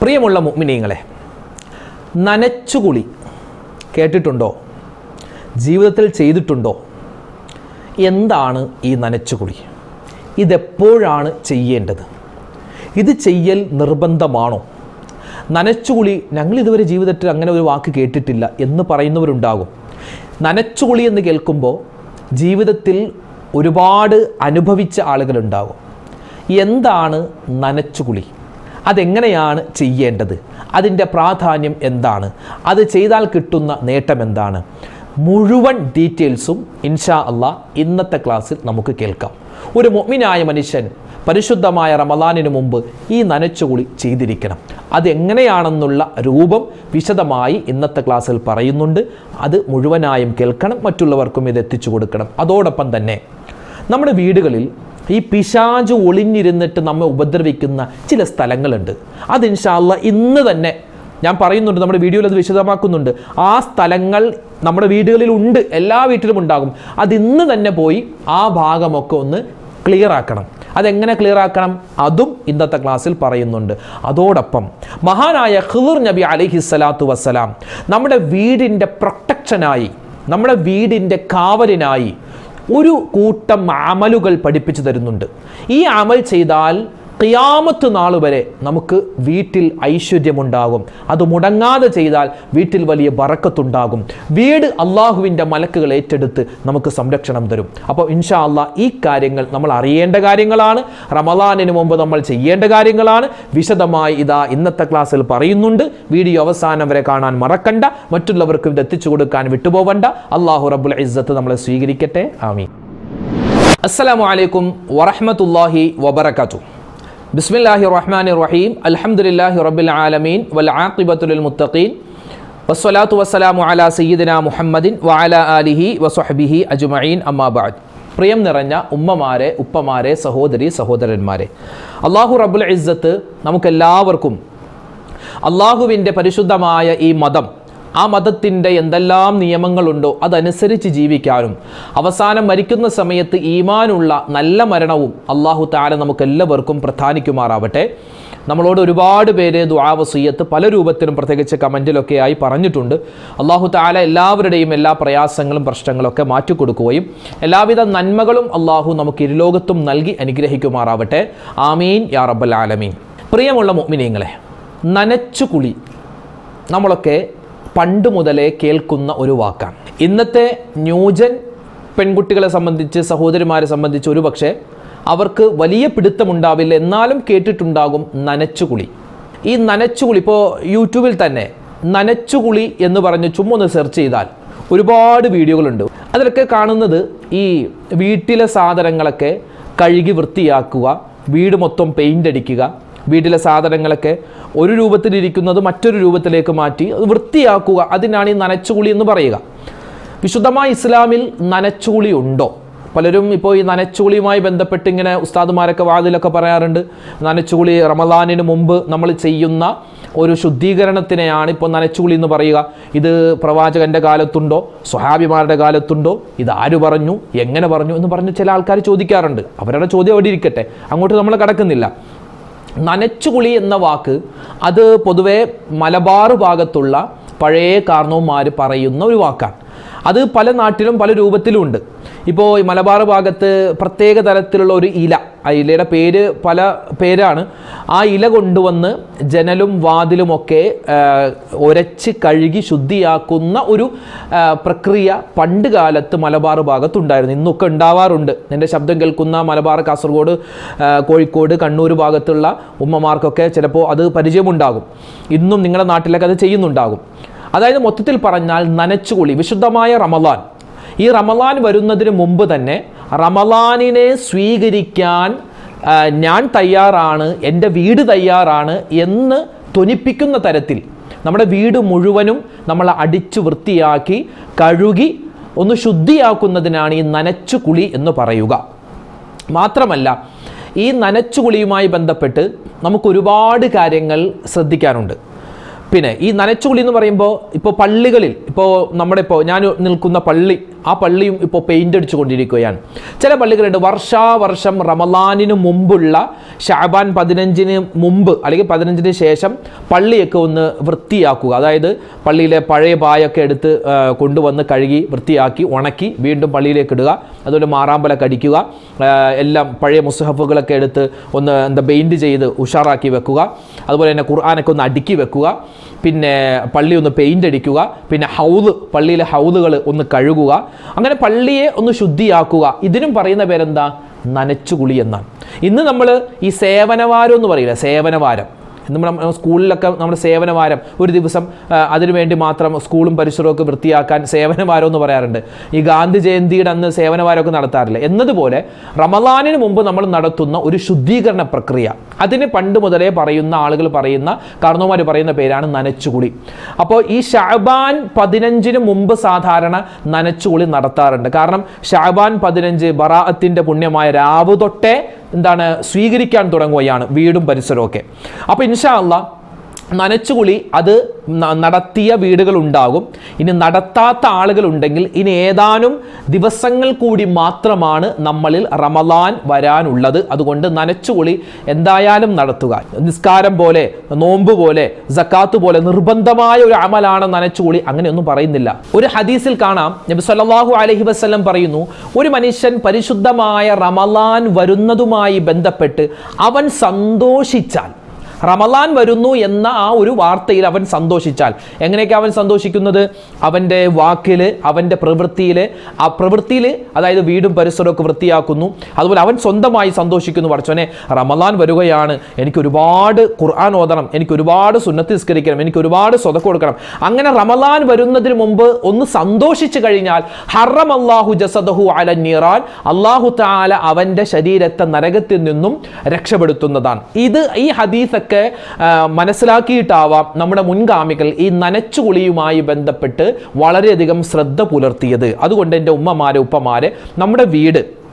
പ്രിയമുള്ള മുഗ്മിനീങ്ങളെ നനച്ചുകുളി കേട്ടിട്ടുണ്ടോ? ജീവിതത്തിൽ ചെയ്തിട്ടുണ്ടോ? എന്താണ് ഈ നനച്ചുകുളി? ഇതെപ്പോഴാണ് ചെയ്യേണ്ടത്? ഇത് ചെയ്യൽ നിർബന്ധമാണോ? നനച്ചുകുളി ഞങ്ങൾ ഇതുവരെ ജീവിതത്തിൽ അങ്ങനെ ഒരു വാക്ക് കേട്ടിട്ടില്ല എന്ന് പറയുന്നവരുണ്ടാകും. നനച്ചുകുളി എന്ന് കേൾക്കുമ്പോൾ ജീവിതത്തിൽ ഒരുപാട് അനുഭവിച്ച ആളുകളുണ്ടാകും. എന്താണ് നനച്ചുകുളി? അതെങ്ങനെയാണ് ചെയ്യേണ്ടത്? അതിന്റെ പ്രാധാന്യം എന്താണ്? അത് ചെയ്താൽ കിട്ടുന്ന നേട്ടം എന്താണ്? മുഴുവൻ ഡീറ്റെയിൽസും ഇൻഷാ അല്ല ഇന്നത്തെ ക്ലാസ്സിൽ നമുക്ക് കേൾക്കാം. ഒരു മൊമിനായ മനുഷ്യൻ പരിശുദ്ധമായ റമദാനിന് മുമ്പ് ഈ നനച്ചുകുളി ചെയ്തിരിക്കണം. അതെങ്ങനെയാണെന്നുള്ള രൂപം വിശദമായി ഇന്നത്തെ ക്ലാസ്സിൽ പറയുന്നുണ്ട്. അത് മുഴുവനായും കേൾക്കണം മറ്റുള്ളവർക്കും ഇത് എത്തിച്ചു കൊടുക്കണം. അതോടൊപ്പം തന്നെ നമ്മുടെ വീടുകളിൽ ഈ പിശാജ് ഒളിഞ്ഞിരുന്നിട്ട് നമ്മെ ഉപദ്രവിക്കുന്ന ചില സ്ഥലങ്ങളുണ്ട്. അത് ഇൻഷാല്ല ഇന്ന് തന്നെ ഞാൻ പറയുന്നുണ്ട് നമ്മുടെ വീഡിയോയിൽ അത് വിശദമാക്കുന്നുണ്ട്. ആ സ്ഥലങ്ങൾ നമ്മുടെ വീടുകളിൽ ഉണ്ട് എല്ലാ വീട്ടിലും ഉണ്ടാകും. അത് ഇന്ന് തന്നെ പോയി ആ ഭാഗമൊക്കെ ഒന്ന് ക്ലിയർ ആക്കണം. അതെങ്ങനെ ക്ലിയർ ആക്കണം? അതും ഇന്നത്തെ ക്ലാസ്സിൽ പറയുന്നുണ്ട്. അതോടൊപ്പം മഹാനായ ഖിദർ നബി അലിഹി സ്വലാത്തു വസ്സലാം നമ്മുടെ വീടിന്റെ പ്രൊട്ടക്ഷനായി നമ്മുടെ വീടിന്റെ കാവലിനായി ഒരു കൂട്ടം അമലുകൾ പഠിപ്പിച്ചു തരുന്നുണ്ട്. ഈ അമൽ ചെയ്താൽ ഖിയാമത്ത് നാൾ വരെ നമുക്ക് വീട്ടിൽ ഐശ്വര്യമുണ്ടാകും. അത് മുടങ്ങാതെ ചെയ്താൽ വീട്ടിൽ വലിയ ബറക്കത്തുണ്ടാകും. വീട് അള്ളാഹുവിന്റെ മലക്കുകൾ ഏറ്റെടുത്ത് നമുക്ക് സംരക്ഷണം തരും. അപ്പോൾ ഇൻഷാ അള്ളാ ഈ കാര്യങ്ങൾ നമ്മൾ അറിയേണ്ട കാര്യങ്ങളാണ്. റമദാനിന് മുമ്പ് നമ്മൾ ചെയ്യേണ്ട കാര്യങ്ങളാണ്. വിശദമായി ഇതാ ഇന്നത്തെ ക്ലാസ്സിൽ പറയുന്നുണ്ട്. വീഡിയോ അവസാനം വരെ കാണാൻ മറക്കണ്ട. മറ്റുള്ളവർക്കും ഇത് എത്തിച്ചു കൊടുക്കാൻ വിട്ടുപോവണ്ട. അള്ളാഹു റബുൽ ഇസ്സത്ത് നമ്മളെ സ്വീകരിക്കട്ടെ. ആമീൻ. അസ്സലാമു അലൈക്കും വറഹ്മത്തുള്ളാഹി വബറകാതുഹു. ബിസ്മില്ലാഹി റഹ്മാനി റഹീം അൽഹംദുലില്ലാഹി റബ്ബിൽ ആലമീൻ വൽ ആഖിബത്തുൽ മുത്തഖീൻ വസ്സലാത്തു വസ്സലാമു അലാ സയ്യിദിന മുഹമ്മദിൻ വഅല ആലിഹി വസ്വഹ്ബിഹി അജ്മഈൻ. അമ്മാ ബഅദ്. പ്രിയം നിറഞ്ഞ ഉമ്മമാരെ ഉപ്പമാരെ സഹോദരി സഹോദരന്മാരെ. അള്ളാഹു റബ്ബുൽ ഇസ്സത്ത് നമുക്കെല്ലാവർക്കും അള്ളാഹുവിന്റെ പരിശുദ്ധമായ ഈ മതം ആ മതത്തിന്റെ എന്തെല്ലാം നിയമങ്ങളുണ്ടോ അതനുസരിച്ച് ജീവിക്കാനും. അവസാനം മരിക്കുന്ന സമയത്ത് ഈമാനുള്ള നല്ല മരണവും അള്ളാഹു താല നമുക്കെല്ലാവർക്കും പ്രധാനിക്കുമാറാവട്ടെ. നമ്മളോട് ഒരുപാട് പേര് ദുആവസീയത്ത് പല രൂപത്തിലും പ്രത്യേകിച്ച് കമന്റിലൊക്കെ ആയി പറഞ്ഞിട്ടുണ്ട്. അള്ളാഹു താല എല്ലാവരുടെയും എല്ലാ പ്രയാസങ്ങളും പ്രശ്നങ്ങളൊക്കെ മാറ്റിക്കൊടുക്കുകയും എല്ലാവിധ നന്മകളും അള്ളാഹു നമുക്ക് ഇരുലോകത്തും നൽകി അനുഗ്രഹിക്കുമാറാവട്ടെ. ആമീൻ യാ റബ്ബൽ ആലമീൻ. പ്രിയമുള്ള മുഅ്മിനീങ്ങളെ നനച്ചുകുളി നമ്മളൊക്കെ പണ്ട് മുതലേ കേൾക്കുന്ന ഒരു വാക്കാണ് ഇന്നത്തെ ന്യൂജൻ പെൺകുട്ടികളെ സംബന്ധിച്ച് സഹോദരിമാരെ സംബന്ധിച്ച് ഒരു പക്ഷേ അവർക്ക് വലിയ പിടുത്തമുണ്ടാവില്ല. എന്നാലും കേട്ടിട്ടുണ്ടാകും നനച്ചുകുളി. ഈ നനച്ചുകുളി ഇപ്പോൾ യൂട്യൂബിൽ തന്നെ നനച്ചുകുളി എന്ന് പറഞ്ഞ് ചുമ്മാ ഒന്ന് സെർച്ച് ചെയ്താൽ ഒരുപാട് വീഡിയോകളുണ്ട്. അതിലൊക്കെ കാണുന്നത് ഈ വീട്ടിലെ സാധനങ്ങളൊക്കെ കഴുകി വൃത്തിയാക്കുക വീട് മൊത്തം പെയിന്റ് അടിക്കുക വീട്ടിലെ സാധനങ്ങളൊക്കെ ഒരു രൂപത്തിലിരിക്കുന്നത് മറ്റൊരു രൂപത്തിലേക്ക് മാറ്റി അത് വൃത്തിയാക്കുക. അതിനാണ് ഈ നനച്ചുകുളി എന്ന് പറയുക. വിശുദ്ധമായ ഇസ്ലാമിൽ നനച്ചുകുളി ഉണ്ടോ? പലരും ഇപ്പോൾ ഈ നനച്ചുകുളിയുമായി ബന്ധപ്പെട്ട് ഇങ്ങനെ ഉസ്താദുമാരൊക്കെ വാതിലൊക്കെ പറയാറുണ്ട്. നനച്ചുകുളി റമദാനിന് മുമ്പ് നമ്മൾ ചെയ്യുന്ന ഒരു ശുദ്ധീകരണത്തിനെയാണ് ഇപ്പോൾ നനച്ചുകുളി എന്ന് പറയുക. ഇത് പ്രവാചകന്റെ കാലത്തുണ്ടോ? സ്വഹാബിമാരുടെ കാലത്തുണ്ടോ? ഇത് ആര് പറഞ്ഞു? എങ്ങനെ പറഞ്ഞു? എന്ന് പറഞ്ഞ് ചില ആൾക്കാർ ചോദിക്കാറുണ്ട്. അവരുടെ ചോദ്യം അവിടെ ഇരിക്കട്ടെ. അങ്ങോട്ട് നമ്മൾ കടക്കുന്നില്ല. നനച്ചുകുളി എന്ന വാക്ക് അത് പൊതുവെ മലബാർ ഭാഗത്തുള്ള പഴയ കാർണവന്മാർ പറയുന്ന ഒരു വാക്കാണ്. അത് പല നാട്ടിലും പല രൂപത്തിലും ഉണ്ട്. ഇപ്പോൾ മലബാർ ഭാഗത്ത് പ്രത്യേക തരത്തിലുള്ള ഒരു ഇല ആ ഇലയുടെ പേര് പല പേരാണ്. ആ ഇല കൊണ്ടുവന്ന് ജനലും വാതിലുമൊക്കെ ഒരച്ച് കഴുകി ശുദ്ധിയാക്കുന്ന ഒരു പ്രക്രിയ പണ്ട് കാലത്ത് മലബാർ ഭാഗത്തുണ്ടായിരുന്നു. ഇന്നൊക്കെ ഉണ്ടാവാറുണ്ട്. എന്റെ ശബ്ദം കേൾക്കുന്ന മലബാർ കാസർഗോഡ് കോഴിക്കോട് കണ്ണൂർ ഭാഗത്തുള്ള ഉമ്മമാർക്കൊക്കെ ചിലപ്പോൾ അത് പരിചയമുണ്ടാകും. ഇന്നും നിങ്ങളുടെ നാട്ടിലൊക്കെ അത് ചെയ്യുന്നുണ്ടാകും. അതായത് മൊത്തത്തിൽ പറഞ്ഞാൽ നനച്ചുകുളി വിശുദ്ധമായ റമലാൻ ഈ റമലാൻ വരുന്നതിന് മുമ്പ് തന്നെ റമലാനിനെ സ്വീകരിക്കാൻ ഞാൻ തയ്യാറാണ് എന്റെ വീട് തയ്യാറാണ് എന്ന് ധ്വനിപ്പിക്കുന്ന തരത്തിൽ നമ്മുടെ വീട് മുഴുവനും നമ്മൾ അടിച്ച് വൃത്തിയാക്കി കഴുകി ഒന്ന് ശുദ്ധിയാക്കുന്നതിനാണ് ഈ നനച്ചു കുളി എന്ന് പറയുക. മാത്രമല്ല ഈ നനച്ചു കുളിയുമായി ബന്ധപ്പെട്ട് നമുക്ക് ഒരുപാട് കാര്യങ്ങൾ ശ്രദ്ധിക്കാനുണ്ട്. പിന്നെ ഈ നനച്ചുകുളി എന്ന് പറയുമ്പോൾ ഇപ്പോൾ പള്ളികളിൽ ഇപ്പോൾ നമ്മുടെ ഇപ്പോൾ ഞാൻ നിൽക്കുന്ന പള്ളി ആ പള്ളിയും ഇപ്പോൾ പെയിന്റ് അടിച്ചുകൊണ്ടിരിക്കുകയാണ്. ചില പള്ളികളുണ്ട് വർഷാവർഷം റമലാനിന് മുമ്പുള്ള ഷാബാൻ പതിനഞ്ചിന് മുമ്പ് അല്ലെങ്കിൽ പതിനഞ്ചിന് ശേഷം പള്ളിയൊക്കെ ഒന്ന് വൃത്തിയാക്കുക. അതായത് പള്ളിയിലെ പഴയ പായൊക്കെ എടുത്ത് കൊണ്ടുവന്ന് കഴുകി വൃത്തിയാക്കി ഉണക്കി വീണ്ടും പള്ളിയിലേക്ക് ഇടുക. അതുപോലെ മാറാമ്പലൊക്കെ അടിക്കുക. എല്ലാം പഴയ മുസ്ഹഫുകളൊക്കെ എടുത്ത് ഒന്ന് എന്താ പെയിന്റ് ചെയ്ത് ഉഷാറാക്കി വെക്കുക. അതുപോലെ തന്നെ ഖുർആാനൊക്കെ ഒന്ന് അടുക്കി വെക്കുക. പിന്നെ പള്ളി ഒന്ന് പെയിന്റ് അടിക്കുക. പിന്നെ ഹൗദ് പള്ളിയിലെ ഹൗദുകൾ ഒന്ന് കഴുകുക. അങ്ങനെ പള്ളിയെ ഒന്ന് ശുദ്ധിയാക്കുക. ഇതിനും പറയുന്ന പേരെന്താ? നനച്ചുകുളി എന്നാണ്. ഇന്ന് നമ്മൾ ഈ സേവനവാരം എന്ന് പറയില്ല? സേവനവാരം. നമ്മൾ നമ്മ- സ്കൂളിലൊക്കെ നമ്മുടെ സേവനവാരം ഒരു ദിവസം അതിനുവേണ്ടി മാത്രം സ്കൂളും പരിസരമൊക്കെ വൃത്തിയാക്കാൻ സേവനവാരം എന്ന് പറയാറുണ്ട്. ഈ ഗാന്ധി ജയന്തിയുടെ അന്ന് സേവനവാരമൊക്കെ നടത്താറില്ല? എന്നതുപോലെ റമദാനിന് മുമ്പ് നമ്മൾ നടത്തുന്ന ഒരു ശുദ്ധീകരണ പ്രക്രിയ. അതിന് പണ്ട് മുതലേ പറയുന്ന ആളുകൾ പറയുന്ന കാർന്നോമാർ പറയുന്ന പേരാണ് നനച്ചുകുളി. അപ്പോൾ ഈ ഷാബാൻ പതിനഞ്ചിന് മുമ്പ് സാധാരണ നനച്ചുകുളി നടത്താറുണ്ട്. കാരണം ഷാബാൻ പതിനഞ്ച് ബറാഅത്തിന്റെ പുണ്യമായ രാവ് തൊട്ടേ എന്താണ് സ്വീകരിക്കാൻ തുടങ്ങുകയാണ് വീടും പരിസരവും ഒക്കെ. അപ്പോൾ ഇൻഷാ അള്ളാ നനച്ചുകുളി അത് നടത്തിയ വീടുകൾ ഉണ്ടാകും ഇനി നടത്താത്ത ആളുകളുണ്ടെങ്കിൽ ഇനി ഏതാനും ദിവസങ്ങൾ കൂടി മാത്രമാണ് നമ്മളിൽ റമലാൻ വരാനുള്ളത്. അതുകൊണ്ട് നനച്ചുകുളി എന്തായാലും നടത്തുക. നിസ്കാരം പോലെ നോമ്പ് പോലെ സക്കാത്ത് പോലെ നിർബന്ധമായ ഒരു അമലാണ് നനച്ചുകുളി. അങ്ങനെയൊന്നും പറയുന്നില്ല. ഒരു ഹദീസിൽ കാണാം. നബി സല്ലാഹു അലഹി വസ്ലം പറയുന്നു ഒരു മനുഷ്യൻ പരിശുദ്ധമായ റമലാൻ വരുന്നതുമായി ബന്ധപ്പെട്ട് അവൻ സന്തോഷിച്ചാൽ റമലാൻ വരുന്നു എന്ന ആ ഒരു വാർത്തയിൽ അവൻ സന്തോഷിച്ചാൽ. എങ്ങനെയൊക്കെ അവൻ സന്തോഷിക്കുന്നത്? അവന്റെ വാക്കിൽ അവന്റെ പ്രവൃത്തിയിൽ ആ പ്രവൃത്തിയിൽ അതായത് വീടും പരിസരമൊക്കെ വൃത്തിയാക്കുന്നു. അതുപോലെ അവൻ സ്വന്തമായി സന്തോഷിക്കുന്നു. പഠിച്ചവനെ റമലാൻ വരികയാണ്. എനിക്ക് ഒരുപാട് ഖുർആൻ ഓതണം. എനിക്ക് ഒരുപാട് സുന്നത്ത് നിസ്കരിക്കണം. എനിക്ക് ഒരുപാട് സ്വതക്ക് കൊടുക്കണം. അങ്ങനെ റമലാൻ വരുന്നതിന് മുമ്പ് ഒന്ന് സന്തോഷിച്ചു കഴിഞ്ഞാൽ ഹറം അള്ളാഹു ജസദഹു അല നീറാൻ അള്ളാഹു താല അവന്റെ ശരീരത്തെ നരകത്തിൽ നിന്നും രക്ഷപ്പെടുത്തുന്നതാണ്. ഇത് ഈ ഹദീസൊക്കെ ആ, മനസ്സിലാക്കിയിട്ടാവാം നമ്മുടെ മുൻഗാമികൾ ഈ നനച്ചുകുളിയുമായി ബന്ധപ്പെട്ട് വളരെയധികം ശ്രദ്ധ പുലർത്തിയത്. അതുകൊണ്ട് എന്റെ ഉമ്മമാരെ ഉപ്പമാരെ നമ്മുടെ വീട്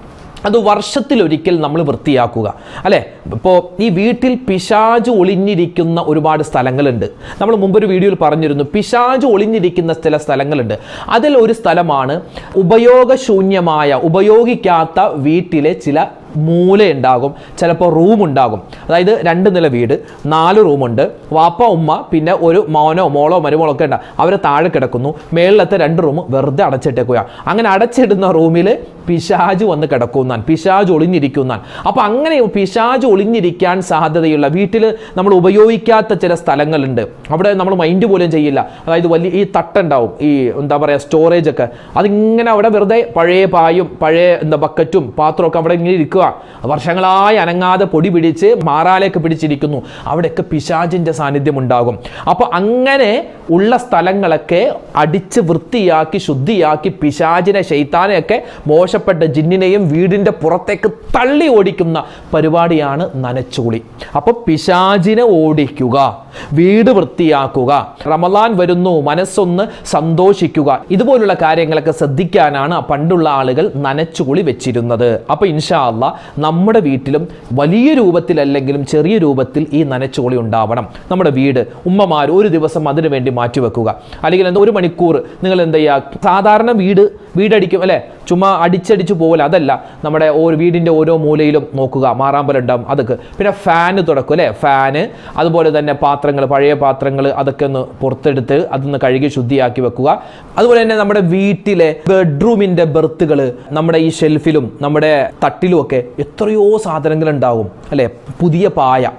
അത് വർഷത്തിലൊരിക്കൽ നമ്മൾ വൃത്തിയാക്കുക. അല്ലേ? ഇപ്പോൾ ഈ വീട്ടിൽ പിശാജ് ഒളിഞ്ഞിരിക്കുന്ന ഒരുപാട് സ്ഥലങ്ങളുണ്ട്. നമ്മൾ മുമ്പൊരു വീഡിയോയിൽ പറഞ്ഞിരുന്നു പിശാജ് ഒളിഞ്ഞിരിക്കുന്ന ചില സ്ഥലങ്ങളുണ്ട്. അതിൽ ഒരു സ്ഥലമാണ് ഉപയോഗശൂന്യമായ ഉപയോഗിക്കാത്ത വീട്ടിലെ ചില മൂല ഉണ്ടാകും ചിലപ്പോൾ റൂം ഉണ്ടാകും അതായത് രണ്ട് നില വീട് നാല് റൂമുണ്ട്. വാപ്പ ഉമ്മ പിന്നെ ഒരു മോനോ മോളോ മരുമോളോ ഒക്കെ ഉണ്ടാകും അവരെ താഴെ കിടക്കുന്നു. മേളിലത്തെ രണ്ട് റൂം വെറുതെ അടച്ചിട്ടേക്കുക അങ്ങനെ അടച്ചിടുന്ന റൂമിൽ പിശാജ് വന്ന് കിടക്കുന്നാൻ പിശാജ് ഒളിഞ്ഞിരിക്കുന്നാൻ അപ്പോൾ അങ്ങനെ പിശാജ് ഒളിഞ്ഞിരിക്കാൻ സാധ്യതയുള്ള വീട്ടിൽ നമ്മൾ ഉപയോഗിക്കാത്ത ചില സ്ഥലങ്ങളുണ്ട്. അവിടെ നമ്മൾ മൈൻഡ് പോലും ചെയ്യില്ല. അതായത് വലിയ ഈ തട്ടുണ്ടാവും. ഈ എന്താ പറയുക സ്റ്റോറേജ് ഒക്കെ. അതിങ്ങനെ അവിടെ വെറുതെ പഴയ പായും പഴയ എന്താ ബക്കറ്റും പാത്രമൊക്കെ അവിടെ ഇങ്ങനെ ഇരിക്കുക വർഷങ്ങളായി അനങ്ങാതെ പൊടി പിടിച്ച് മാറാലേക്ക് പിടിച്ചിരിക്കുന്നു. അവിടെയൊക്കെ പിശാചിന്റെ സാന്നിധ്യം ഉണ്ടാകും. അപ്പോൾ അങ്ങനെ ഉള്ള സ്ഥലങ്ങളൊക്കെ അടിച്ച് വൃത്തിയാക്കി ശുദ്ധിയാക്കി പിശാചിനെ ശൈത്താനെയൊക്കെ മോശപ്പെട്ട ജിന്നിനെയും വീടിന്റെ പുറത്തേക്ക് തള്ളി ഓടിക്കുന്ന പരിപാടിയാണ് നനച്ചുകുളി അപ്പോൾ പിശാചിനെ ഓടിക്കുക വീട് വൃത്തിയാക്കുക റമലാൻ വരുന്നു മനസ്സൊന്ന് സന്തോഷിക്കുക. ഇതുപോലുള്ള കാര്യങ്ങളൊക്കെ ശ്രദ്ധിക്കാനാണ് പണ്ടുള്ള ആളുകൾ നനച്ചുകുളി വെച്ചിരുന്നത്. അപ്പോൾ ഇൻഷാ അള്ളാ നമ്മുടെ വീട്ടിലും വലിയ രൂപത്തിലല്ലെങ്കിലും ചെറിയ രൂപത്തിൽ ഈ നനച്ചോളി ഉണ്ടാവണം. നമ്മുടെ വീട് ഉമ്മമാർ ഒരു ദിവസം അതിനു വേണ്ടി മാറ്റിവെക്കുക. അല്ലെങ്കിൽ എന്താ ഒരു മണിക്കൂർ നിങ്ങൾ എന്താ ചെയ്യുക? സാധാരണ വീട് വീടടിക്കും അല്ലേ? ചുമ്മാ അടിച്ചടിച്ച് പോകില്ല അതല്ല. നമ്മുടെ ഓരോ വീടിന്റെ ഓരോ മൂലയിലും നോക്കുക. മാറാമ്പലുണ്ടാവും അതൊക്കെ. പിന്നെ ഫാന് തുടക്കും അല്ലേ? ഫാന്. അതുപോലെ തന്നെ പാത്രങ്ങൾ പഴയ പാത്രങ്ങൾ അതൊക്കെ ഒന്ന് പുറത്തെടുത്ത് അതൊന്ന് കഴുകി ശുദ്ധിയാക്കി വെക്കുക. അതുപോലെ തന്നെ നമ്മുടെ വീട്ടിലെ ബെഡ്റൂമിന്റെ ബെർത്തുകൾ നമ്മുടെ ഈ ഷെൽഫിലും നമ്മുടെ തട്ടിലും ഒക്കെ എത്രയോ സാധനങ്ങൾ ഉണ്ടാകും. അല്ലേ? പുതിയ പായ.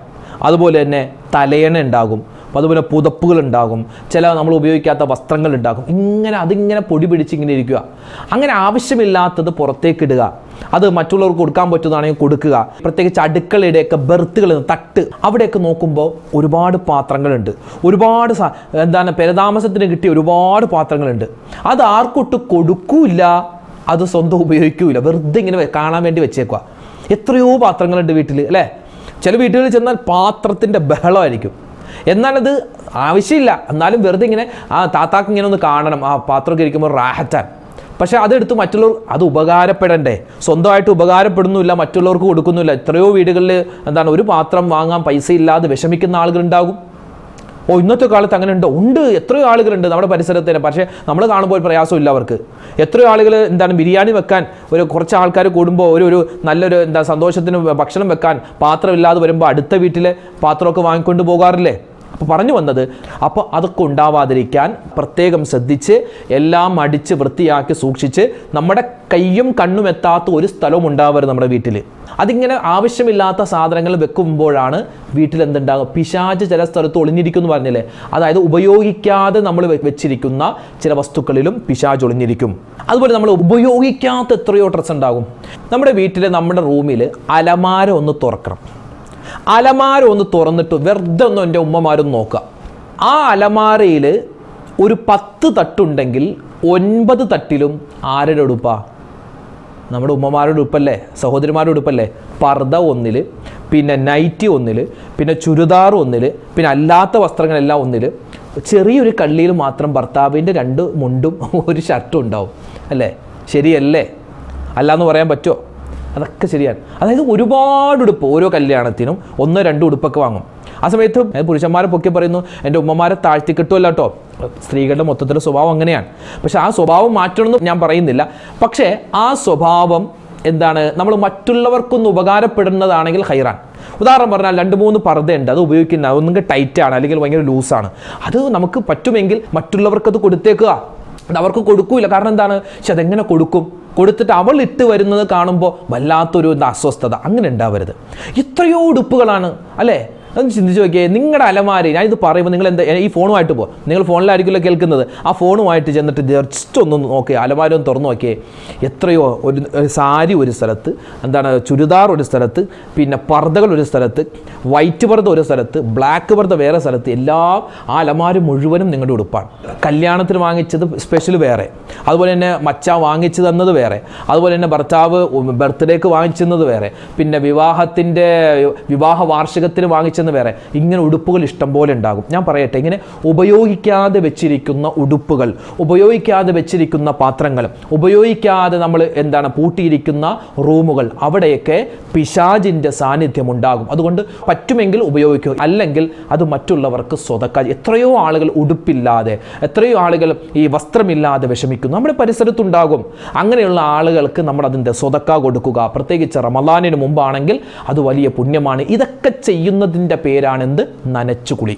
അതുപോലെ തന്നെ തലയണ ഉണ്ടാകും. അതുപോലെ പുതപ്പുകൾ ഉണ്ടാകും ചില നമ്മൾ ഉപയോഗിക്കാത്ത വസ്ത്രങ്ങൾ ഉണ്ടാകും ഇങ്ങനെ അതിങ്ങനെ പൊടി പിടിച്ചിങ്ങനെ ഇരിക്കുക. അങ്ങനെ ആവശ്യമില്ലാത്തത് പുറത്തേക്കിടുക അത് മറ്റുള്ളവർക്ക് കൊടുക്കാൻ പറ്റുന്നതാണെങ്കിൽ കൊടുക്കുക. പ്രത്യേകിച്ച് അടുക്കളയുടെയൊക്കെ ബെർത്തുകൾ തട്ട് അവിടെയൊക്കെ നോക്കുമ്പോൾ ഒരുപാട് പാത്രങ്ങളുണ്ട്. ഒരുപാട് എന്താണ് പെരതാമസത്തിന് കിട്ടിയ ഒരുപാട് പാത്രങ്ങളുണ്ട്. അത് ആർക്കൊട്ട് കൊടുക്കൂല. അത് സ്വന്തം ഉപയോഗിക്കൂല. വെറുതെ ഇങ്ങനെ കാണാൻ വേണ്ടി വെച്ചേക്കുക എത്രയോ പാത്രങ്ങളുണ്ട് വീട്ടിൽ അല്ലേ? ചില വീട്ടുകളിൽ ചെന്നാൽ പാത്രത്തിന്റെ ബഹളമായിരിക്കും. എന്നാലത് ആവശ്യമില്ല. എന്നാലും വെറുതെ ഇങ്ങനെ ആ താത്താക്ക് ഇങ്ങനെ ഒന്ന് കാണണം. ആ പാത്രമൊക്കെ ഇരിക്കുമ്പോൾ റാഹറ്റാൻ പക്ഷേ അതെടുത്ത് മറ്റുള്ളവർ അത് ഉപകാരപ്പെടണ്ടേ? സ്വന്തമായിട്ട് ഉപകാരപ്പെടുന്നില്ല മറ്റുള്ളവർക്ക് കൊടുക്കുന്നില്ല എത്രയോ വീടുകളിൽ എന്താണ് ഒരു പാത്രം വാങ്ങാൻ പൈസ ഇല്ലാതെ വിഷമിക്കുന്ന ആളുകളുണ്ടാകും. ഓ ഇന്നത്തെ കാലത്ത് അങ്ങനെ ഉണ്ട്. ഉണ്ട് എത്രയോ ആളുകളുണ്ട് നമ്മുടെ പരിസരത്ത് തന്നെ. പക്ഷേ നമ്മൾ കാണുമ്പോൾ പ്രയാസമില്ല അവർക്ക്. എത്രയോ ആളുകൾ എന്താണ് ബിരിയാണി വെക്കാൻ ഒരു കുറച്ച് ആൾക്കാർ കൂടുമ്പോൾ ഒരു ഒരു നല്ലൊരു എന്താ സന്തോഷത്തിന് ഭക്ഷണം വെക്കാൻ പാത്രമില്ലാതെ വരുമ്പോൾ അടുത്ത വീട്ടിലെ പാത്രമൊക്കെ വാങ്ങിക്കൊണ്ട് പോകാറില്ലേ? അപ്പോൾ പറഞ്ഞു വന്നത് അപ്പോൾ അതൊക്കെ ഉണ്ടാവാതിരിക്കാൻ പ്രത്യേകം ശ്രദ്ധിച്ച് എല്ലാം അടിച്ച് വൃത്തിയാക്കി സൂക്ഷിച്ച് നമ്മുടെ കയ്യും കണ്ണും എത്താത്ത ഒരു സ്ഥലവും ഉണ്ടാവരുത് നമ്മുടെ വീട്ടിൽ അതിങ്ങനെ ആവശ്യമില്ലാത്ത സാധനങ്ങൾ വെക്കുമ്പോഴാണ് വീട്ടിൽ എന്തുണ്ടാകും പിശാച് ചില സ്ഥലത്ത് ഒളിഞ്ഞിരിക്കുന്നു പറഞ്ഞില്ലേ? അതായത് ഉപയോഗിക്കാതെ നമ്മൾ വെച്ചിരിക്കുന്ന ചില വസ്തുക്കളിലും പിശാച് ഒളിഞ്ഞിരിക്കും. അതുപോലെ നമ്മൾ ഉപയോഗിക്കാത്ത എത്രയോ ഡ്രസ്സ് ഉണ്ടാകും. നമ്മുടെ വീട്ടിലെ നമ്മുടെ റൂമിൽ അലമാര ഒന്ന് തുറക്കണം. അലമാര ഒന്ന് തുറന്നിട്ട് വെറുതെ ഒന്നും എന്റെ ഉമ്മമാരും നോക്കുക. ആ അലമാരയിൽ ഒരു പത്ത് തട്ടുണ്ടെങ്കിൽ ഒൻപത് തട്ടിലും ആരുടെ ഉടുപ്പാ? നമ്മുടെ ഉമ്മമാരുടെ ഉടുപ്പല്ലേ? സഹോദരിമാരുടെ ഉടുപ്പല്ലേ? പർദ ഒന്നിൽ പിന്നെ നൈറ്റി ഒന്നിൽ പിന്നെ ചുരിദാർ ഒന്നിൽ പിന്നെ അല്ലാത്ത വസ്ത്രങ്ങളെല്ലാം ഒന്നിൽ ചെറിയൊരു കള്ളിയിൽ മാത്രം ഭർത്താവിന്റെ രണ്ട് മുണ്ടും ഒരു ഷർട്ടും ഉണ്ടാവും. അല്ലേ? ശരിയല്ലേ? അല്ലയെന്ന് പറയാൻ പറ്റുമോ? അതൊക്കെ ശരിയാണ്. അതായത് ഒരുപാട് ഉടുപ്പ് ഓരോ കല്യാണത്തിനും ഒന്നോ രണ്ടോ ഉടുപ്പൊക്കെ വാങ്ങും. ആ സമയത്ത് പുരുഷന്മാരെ പൊക്കി പറയുന്നു എന്റെ ഉമ്മമാരെ താഴ്ത്തി കിട്ടുമല്ലോ കേട്ടോ സ്ത്രീകളുടെ മൊത്തത്തിലെ സ്വഭാവം അങ്ങനെയാണ്. പക്ഷെ ആ സ്വഭാവം മാറ്റണമെന്ന് ഞാൻ പറയുന്നില്ല. പക്ഷേ ആ സ്വഭാവം എന്താണ്? നമ്മൾ മറ്റുള്ളവർക്കൊന്ന് ഉപകാരപ്പെടുന്നതാണെങ്കിൽ ഹൈറാൻ ഉദാഹരണം പറഞ്ഞാൽ രണ്ട് മൂന്ന് പർദ്ദയുണ്ട് അത് ഉപയോഗിക്കുന്ന ഒന്നുകിൽ ടൈറ്റാണ് അല്ലെങ്കിൽ ഭയങ്കര ലൂസാണ് അത് നമുക്ക് പറ്റുമെങ്കിൽ മറ്റുള്ളവർക്കത് കൊടുത്തേക്കുക. അത് അവർക്ക് കൊടുക്കൂല. കാരണം എന്താണ്? പക്ഷെ അതെങ്ങനെ കൊടുക്കും? കൊടുത്തിട്ട് അവൾ ഇട്ട് വരുന്നത് കാണുമ്പോൾ വല്ലാത്തൊരു അസ്വസ്ഥത. അങ്ങനെ ഉണ്ടാവരുത്. എത്രയോ ഉടുപ്പുകളാണ് അല്ലേ? ഒന്ന് ചിന്തിച്ച് നോക്കിയേ നിങ്ങളുടെ അലമാരി ഞാനിത് പറയുമ്പോൾ നിങ്ങൾ എന്താ ഈ ഫോണുമായിട്ട് പോകും നിങ്ങൾ ഫോണിലായിരിക്കുമല്ലോ കേൾക്കുന്നത്. ആ ഫോണുമായിട്ട് ചെന്നിട്ട് ജസ്റ്റ് ഒന്ന് നോക്കിയേ അലമാരി ഒന്ന് തുറന്നു നോക്കിയേ. എത്രയോ ഒരു സാരി ഒരു സ്ഥലത്ത് എന്താണ് ചുരിദാർ ഒരു സ്ഥലത്ത് പിന്നെ പർദ്ദകൾ ഒരു സ്ഥലത്ത് വൈറ്റ് പർദ്ദ ഒരു സ്ഥലത്ത് ബ്ലാക്ക് പർദ്ദ വേറെ സ്ഥലത്ത് എല്ലാം ആ അലമാരി മുഴുവനും നിങ്ങളുടെ ഉടുപ്പാണ്. കല്യാണത്തിന് വാങ്ങിച്ചത് സ്പെഷ്യൽ വേറെ. അതുപോലെ തന്നെ മച്ച വാങ്ങിച്ചു തന്നത് വേറെ. അതുപോലെ തന്നെ ഭർത്താവ് ബർത്ത്ഡേക്ക് വാങ്ങിച്ചത് വേറെ. പിന്നെ വിവാഹത്തിന്റെ വിവാഹ വാർഷികത്തിന് വാങ്ങിച്ചെന്ന് വേറെ ഇങ്ങനെ ഉടുപ്പുകൾ ഇഷ്ടം പോലെ ഉണ്ടാകും. ഞാൻ പറയട്ടെ ഇങ്ങനെ ഉപയോഗിക്കാതെ വെച്ചിരിക്കുന്ന ഉടുപ്പുകൾ ഉപയോഗിക്കാതെ വെച്ചിരിക്കുന്ന പാത്രങ്ങൾ ഉപയോഗിക്കാതെ നമ്മൾ എന്താണ് പൂട്ടിയിരിക്കുന്ന റൂമുകൾ അവിടെയൊക്കെ പിശാജിന്റെ സാന്നിധ്യം ഉണ്ടാകും. അതുകൊണ്ട് പറ്റുമെങ്കിൽ ഉപയോഗിക്കുക അല്ലെങ്കിൽ അത് മറ്റുള്ളവർക്ക് സ്വതക്ക. എത്രയോ ആളുകൾ ഉടുപ്പില്ലാതെ എത്രയോ ആളുകൾ ഈ വസ്ത്രമില്ലാതെ വിഷമിക്കുന്നു. നമ്മുടെ പരിസരത്തുണ്ടാകും. അങ്ങനെയുള്ള ആളുകൾക്ക് നമ്മൾ അതിന്റെ സ്വതക്ക കൊടുക്കുക. പ്രത്യേകിച്ച് റമദാനിന് മുമ്പാണെങ്കിൽ അത് വലിയ പുണ്യമാണ്. ഇതൊക്കെ ചെയ്യുന്നതിന്റെ പേരാണെന്ത്? നനച്ചുകുളി.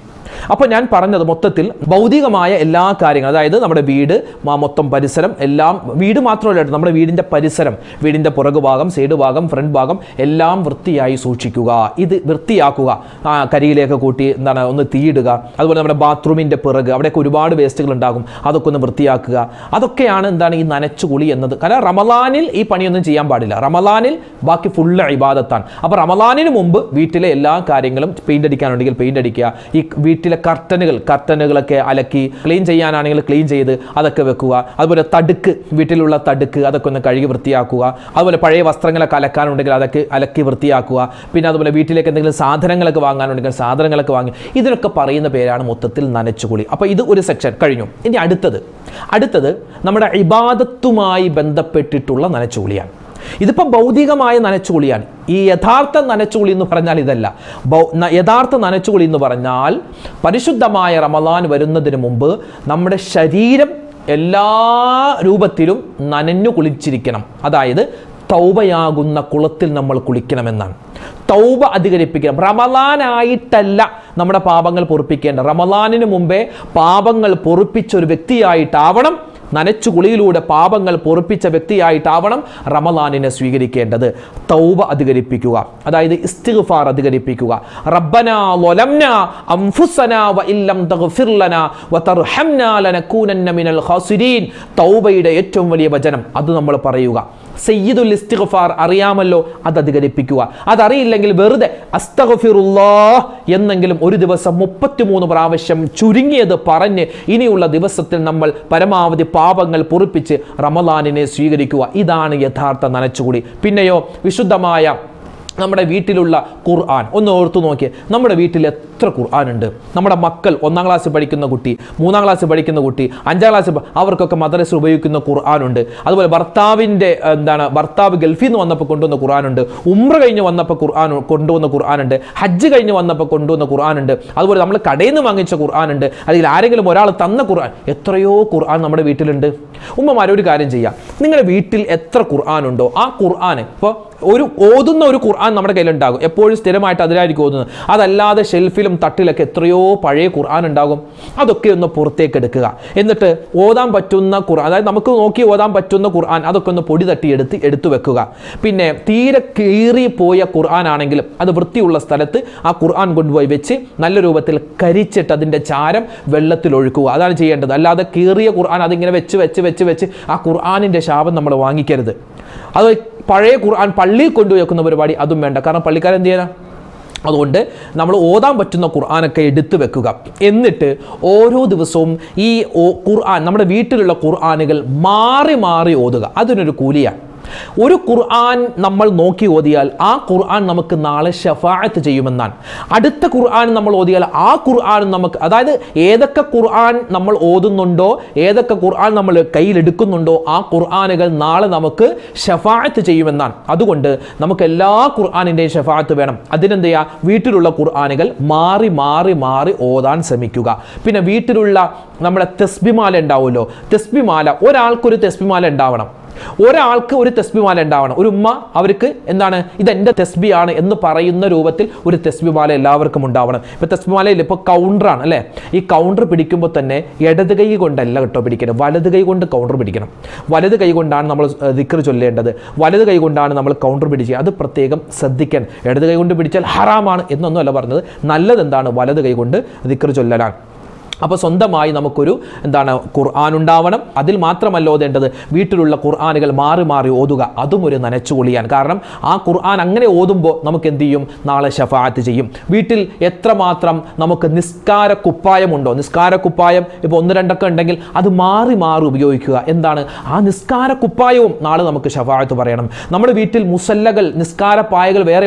അപ്പോൾ ഞാൻ പറഞ്ഞത് മൊത്തത്തിൽ ഭൗതികമായ എല്ലാ കാര്യങ്ങളും അതായത് നമ്മുടെ വീട് മൊത്തം പരിസരം എല്ലാം വീട് മാത്രമല്ല നമ്മുടെ വീടിന്റെ പരിസരം വീടിന്റെ പുറകു ഭാഗം സൈഡ് ഭാഗം ഫ്രണ്ട് ഭാഗം എല്ലാം വൃത്തിയായി സൂക്ഷിക്കുക. ഇത് വൃത്തിയാക്കുക. കരിയിലേക്ക് കൂട്ടി എന്താണ് ഒന്ന് തീയിടുക. അതുപോലെ നമ്മുടെ ബാത്റൂമിന്റെ പിറക് അവിടെയൊക്കെ ഒരുപാട് വേസ്റ്റുകൾ ഉണ്ടാകും. അതൊക്കെ ഒന്ന് വൃത്തിയാക്കുക. അതൊക്കെയാണ് എന്താണ് ഈ നനച്ചുകുളി എന്നത്. കാരണം റമലാനിൽ ഈ പണിയൊന്നും ചെയ്യാൻ പാടില്ല. റമലാനിൽ ബാക്കി ഫുള്ള് ഇബാദത്താണ്. അപ്പോൾ റമലാനിന് മുമ്പ് വീട്ടിലെ എല്ലാ കാര്യങ്ങളും പെയിന്റ് അടിക്കാനുണ്ടെങ്കിൽ പെയിന്റ് അടിക്കുക. ഈ വീട്ടിലെ കർട്ടനുകൾ കർട്ടനുകളൊക്കെ അലക്കി ക്ലീൻ ചെയ്യാനാണെങ്കിൽ ക്ലീൻ ചെയ്ത് അതൊക്കെ വെക്കുക. അതുപോലെ തടുക്ക് വീട്ടിലുള്ള തടുക്ക് അതൊക്കെ ഒന്ന് കഴുകി വൃത്തിയാക്കുക. അതുപോലെ പഴയ വസ്ത്രങ്ങളൊക്കെ അലക്കാനുണ്ടെങ്കിൽ അതൊക്കെ അലക്കി വൃത്തിയാക്കുക. പിന്നെ അതുപോലെ വീട്ടിലേക്ക് എന്തെങ്കിലും സാധനങ്ങളൊക്കെ വാങ്ങാനുണ്ടെങ്കിൽ സാധനങ്ങളൊക്കെ വാങ്ങി. ഇതിനൊക്കെ പറയുന്ന പേരാണ് മൊത്തത്തിൽ നനച്ചുകുളി. അപ്പോൾ ഇത് ഒരു സെക്ഷൻ കഴിഞ്ഞു. ഇനി അടുത്തത്. അടുത്തത് നമ്മുടെ ഇബാദത്തുമായി ബന്ധപ്പെട്ടിട്ടുള്ള നനച്ചുകുളിയാണ്. ഇതിപ്പോൾ ഭൗതികമായ നനച്ചുകുളിയാണ്. ഈ യഥാർത്ഥ നനച്ചുകുളി എന്ന് പറഞ്ഞാൽ ഇതല്ല. യഥാർത്ഥ നനച്ചുകുളി എന്ന് പറഞ്ഞാൽ പരിശുദ്ധമായ റമദാൻ വരുന്നതിന് മുമ്പ് നമ്മുടെ ശരീരം എല്ലാ രൂപത്തിലും നനഞ്ഞു കുളിച്ചിരിക്കണം. അതായത് തൗബയാകുന്ന കുളത്തിൽ നമ്മൾ കുളിക്കണമെന്നാണ്. തൗബ അധികരിപ്പിക്കണം. റമലാനായിട്ടല്ല നമ്മുടെ പാപങ്ങൾ പൊറുപ്പിക്കേണ്ട റമദാനിന് മുമ്പേ പാപങ്ങൾ പൊറുപ്പിച്ച ഒരു വ്യക്തിയായിട്ടാവണം നനച്ചു കുളിയിലൂടെ പാപങ്ങൾ പൊറുപ്പിച്ച വ്യക്തിയായിട്ടാവണം റമലാനിനെ സ്വീകരിക്കേണ്ടത്. തൗബ അധികരിപ്പിക്കുക. അതായത് ഇസ്തിഗ്ഫാർ അധികരിപ്പിക്കുക. റബ്ബന ലൊലംന അംഫുസന വ ഇല്ലം തഗ്ഫിർ ലന വ തർഹംന ലനകൂനന്ന മിനൽ ഖാസിരീൻ. തൗബയുടെ ഏറ്റവും വലിയ വചനം അത് നമ്മൾ പറയുക. സയ്യിദുൽ ഇസ്തിഗ്ഫാർ അറിയാമല്ലോ അത് അധികരിപ്പിക്കുക. അതറിയില്ലെങ്കിൽ വെറുതെ അസ്തഗഫിറുല്ലാ എന്നെങ്കിലും ഒരു ദിവസം മുപ്പത്തിമൂന്ന് പ്രാവശ്യം ചുരുങ്ങിയത് പറഞ്ഞ് ഇനിയുള്ള ദിവസത്തിൽ നമ്മൾ പരമാവധി പാപങ്ങൾ പൊറിപ്പിച്ച് റമലാനിനെ സ്വീകരിക്കുക. ഇതാണ് യഥാർത്ഥ നനച്ചുകൂടി. പിന്നെയോ വിശുദ്ധമായ നമ്മുടെ വീട്ടിലുള്ള ഖുർആൻ. ഒന്ന് ഓർത്തു നോക്കിയേ. നമ്മുടെ വീട്ടിൽ എത്ര ഖുർആൻ ഉണ്ട്? നമ്മുടെ മക്കൾ ഒന്നാം ക്ലാസ് പഠിക്കുന്ന കുട്ടി മൂന്നാം ക്ലാസ് പഠിക്കുന്ന കുട്ടി അഞ്ചാം ക്ലാസ് അവർക്കൊക്കെ മദ്രസ ഉപയോഗിക്കുന്ന ഖുർആൻ ഉണ്ട്. അതുപോലെ ഭർത്താവിന്റെ എന്താണ് ഭർത്താവ് ഗൾഫിൽ നിന്ന് വന്നപ്പോൾ കൊണ്ടുവന്ന ഖുർആൻ ഉണ്ട്. ഉംറ കഴിഞ്ഞ് വന്നപ്പോൾ ഖുർആൻ കൊണ്ടുവന്ന ഖുർആൻ ഉണ്ട്. ഹജ്ജ് കഴിഞ്ഞ് വന്നപ്പോൾ കൊണ്ടുവന്ന ഖുർആൻ ഉണ്ട്. അതുപോലെ നമ്മൾ കടയിൽ നിന്ന് വാങ്ങിച്ച ഖുർആൻ ഉണ്ട്. അല്ലെങ്കിൽ ആരെങ്കിലും ഒരാൾ തന്ന ഖുർആൻ. എത്രയോ ഖുർആൻ നമ്മുടെ വീട്ടിലുണ്ട്. ഉമ്മമാർ ഒരു കാര്യം ചെയ്യാം. നിങ്ങളുടെ വീട്ടിൽ എത്ര ഖുർആൻ ഉണ്ടോ? ആ ഖുർആൻ ഇപ്പോൾ ഒരു ഓതുന്ന ഒരു ഖുർആൻ നമ്മുടെ കയ്യിലുണ്ടാകും. എപ്പോഴും സ്ഥിരമായിട്ട് അതിലായിരിക്കും ഓതുന്നത്. അതല്ലാതെ ഷെൽഫിലും തട്ടിലൊക്കെ എത്രയോ പഴയ ഖുർആൻ ഉണ്ടാകും. അതൊക്കെ ഒന്ന് പുറത്തേക്ക് എടുക്കുക. എന്നിട്ട് ഓതാൻ പറ്റുന്ന ഖുർആൻ അതായത് നമുക്ക് നോക്കി ഓതാൻ പറ്റുന്ന ഖുർആൻ അതൊക്കെ ഒന്ന് പൊടി തട്ടി എടുത്ത് എടുത്തു വെക്കുക. പിന്നെ തീരെ കീറി പോയ ഖുർആൻ ആണെങ്കിലും അത് വൃത്തിയുള്ള സ്ഥലത്ത് ആ ഖുർആൻ കൊണ്ടുപോയി വെച്ച് നല്ല രൂപത്തിൽ കരിച്ചിട്ട് അതിന്റെ ചാരം വെള്ളത്തിൽ ഒഴുക്കുക. അതാണ് ചെയ്യേണ്ടത്. അല്ലാതെ കീറിയ ഖുർആൻ അതിങ്ങനെ വെച്ച് വെച്ച് വെച്ച് വെച്ച് ആ ഖുർആാനിന്റെ ശാപം നമ്മൾ വാങ്ങിക്കരുത്. അത് പഴയ ഖുർആൻ പള്ളിയിൽ കൊണ്ടുവയ്ക്കുന്ന പരിപാടി അതും വേണ്ട. കാരണം പള്ളിക്കാരൻ എന്ത് ചെയ്യാനാ? അതുകൊണ്ട് നമ്മൾ ഓതാൻ പറ്റുന്ന ഖുർആാനൊക്കെ എടുത്തു വെക്കുക. എന്നിട്ട് ഓരോ ദിവസവും ഈ ഖുർആൻ നമ്മുടെ വീട്ടിലുള്ള ഖുർആാനുകൾ മാറി മാറി ഓതുക. അതിനൊരു കൂലിയാണ് ഒരു ഖുർആൻ നമ്മൾ നോക്കി ഓതിയാൽ ആ ഖുർആൻ നമുക്ക് നാളെ ഷഫായത്ത് ചെയ്യുമെന്നാണ്. അടുത്ത ഖുർആൻ നമ്മൾ ഓതിയാൽ ആ ഖുർആൻ നമുക്ക് അതായത് ഏതൊക്കെ ഖുർആൻ നമ്മൾ ഓതുന്നുണ്ടോ ഏതൊക്കെ ഖുർആൻ നമ്മൾ കയ്യിലെടുക്കുന്നുണ്ടോ ആ ഖുർആനുകൾ നാളെ നമുക്ക് ഷഫായത്ത് ചെയ്യുമെന്നാണ്. അതുകൊണ്ട് നമുക്ക് എല്ലാ ഖുർആാനിന്റെയും ഷഫായത്ത് വേണം. അതിനെന്ത് ചെയ്യുക വീട്ടിലുള്ള ഖുർആാനുകൾ മാറി മാറി മാറി ഓതാൻ ശ്രമിക്കുക. പിന്നെ വീട്ടിലുള്ള നമ്മുടെ തെസ്ബിമാല ഉണ്ടാവുമല്ലോ തെസ്ബിമാല ഒരാൾക്കൊരു തെസ്ബിമാല ഉണ്ടാവണം. ഒരാൾക്ക് ഒരു തെസ്ബിമാല ഉണ്ടാവണം. ഒരു ഉമ്മ അവർക്ക് എന്താണ്? ഇതെന്റെ തെസ്ബിയാണ് എന്ന് പറയുന്ന രൂപത്തിൽ ഒരു തെസ്ബിമാല എല്ലാവർക്കും ഉണ്ടാവണം. ഇപ്പോൾ തെസ്ബിമാലയിൽ ഇപ്പോൾ കൗണ്ടറാണ് അല്ലേ? ഈ കൗണ്ടർ പിടിക്കുമ്പോൾ തന്നെ ഇടത് കൈ കൊണ്ടല്ല കേട്ടോ പിടിക്കണം വലത് കൈ കൊണ്ട് കൗണ്ടർ പിടിക്കണം. വലത് കൈ കൊണ്ടാണ് നമ്മൾ ദിക്കർ ചൊല്ലേണ്ടത്. വലത് കൈ കൊണ്ടാണ് നമ്മൾ കൗണ്ടർ പിടിക്കുക അത് പ്രത്യേകം ശ്രദ്ധിക്കാൻ. ഇടത് കൈ കൊണ്ട് പിടിച്ചാൽ ഹറാമാണ് എന്നൊന്നുമല്ല പറഞ്ഞത്. നല്ലതെന്താണ്? വലത് കൈ കൊണ്ട് ദിക്കർ ചൊല്ലലാണ്. അപ്പോൾ സ്വന്തമായി നമുക്കൊരു എന്താണ് ഖുർആൻ ഉണ്ടാവണം. അതിൽ മാത്രമല്ല ഓതേണ്ടത് വീട്ടിലുള്ള ഖുർആാനുകൾ മാറി മാറി ഓതുക. അതും ഒരു നനച്ചു കൊളിയാൻ കാരണം ആ ഖുർആൻ അങ്ങനെ ഓതുമ്പോൾ നമുക്ക് എന്ത് ചെയ്യും? നാളെ ഷഫാത്ത് ചെയ്യും. വീട്ടിൽ എത്രമാത്രം നമുക്ക് നിസ്കാര കുപ്പായമുണ്ടോ നിസ്കാര കുപ്പായം ഇപ്പോൾ ഒന്ന് രണ്ടൊക്കെ ഉണ്ടെങ്കിൽ അത് മാറി മാറി ഉപയോഗിക്കുക. എന്താണ്? ആ നിസ്കാര കുപ്പായവും നാളെ നമുക്ക് ഷഫാത്ത് പറയണം. നമ്മുടെ വീട്ടിൽ മുസല്ലകൾ നിസ്കാര പായകൾ വേറെ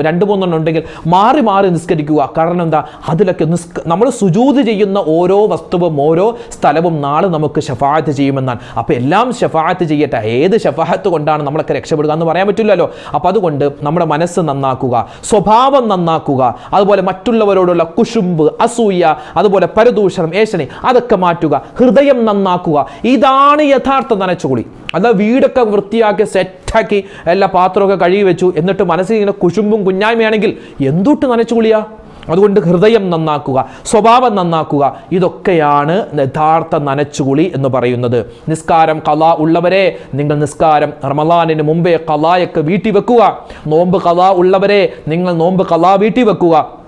രണ്ട് മൂന്നെണ്ണം ഉണ്ടെങ്കിൽ മാറി മാറി നിസ്കരിക്കുക. കാരണം എന്താ? അതിലൊക്കെ നിസ്ക നമ്മൾ സുജൂത് ചെയ്യുന്ന ഓരോ വസ്തുവും ഓരോ സ്ഥലവും നാളെ നമുക്ക് ഷഫാത്ത് ചെയ്യുമെന്നാണ്. അപ്പോൾ എല്ലാം ഷഫാത്ത് ചെയ്യട്ടെ. ഏത് ഷഫാത്ത് കൊണ്ടാണ് നമ്മളൊക്കെ രക്ഷപ്പെടുക എന്ന് പറയാൻ പറ്റില്ലല്ലോ. അപ്പോൾ അതുകൊണ്ട് നമ്മുടെ മനസ്സ് നന്നാക്കുക സ്വഭാവം നന്നാക്കുക അതുപോലെ മറ്റുള്ളവരോടുള്ള കുശുമ്പ് അസൂയ അതുപോലെ പരദൂഷണം ഏഷണി അതൊക്കെ മാറ്റുക ഹൃദയം നന്നാക്കുക. ഇതാണ് യഥാർത്ഥ നനച്ചുകുളി. അല്ല വീടൊക്കെ വൃത്തിയാക്കി സെറ്റാക്കി എല്ലാ പാത്രമൊക്കെ കഴുകി വെച്ചു എന്നിട്ട് മനസ്സിൽ ഇങ്ങനെ കുശുമ്പും കുഞ്ഞായ്മയാണെങ്കിൽ എന്തുട്ട് നനച്ചുകുളിയാ? അതുകൊണ്ട് ഹൃദയം നന്നാക്കുക സ്വഭാവം നന്നാക്കുക ഇതൊക്കെയാണ് യഥാർത്ഥ നനച്ചുകുളി എന്ന് പറയുന്നത്. നിസ്കാരം കല ഉള്ളവരെ നിങ്ങൾ നിസ്കാരം റമലാനിന് മുമ്പേ കലായൊക്കെ വീട്ടിവെക്കുക. നോമ്പ് കല ഉള്ളവരെ നിങ്ങൾ നോമ്പ് കല വീട്ടി വെക്കുക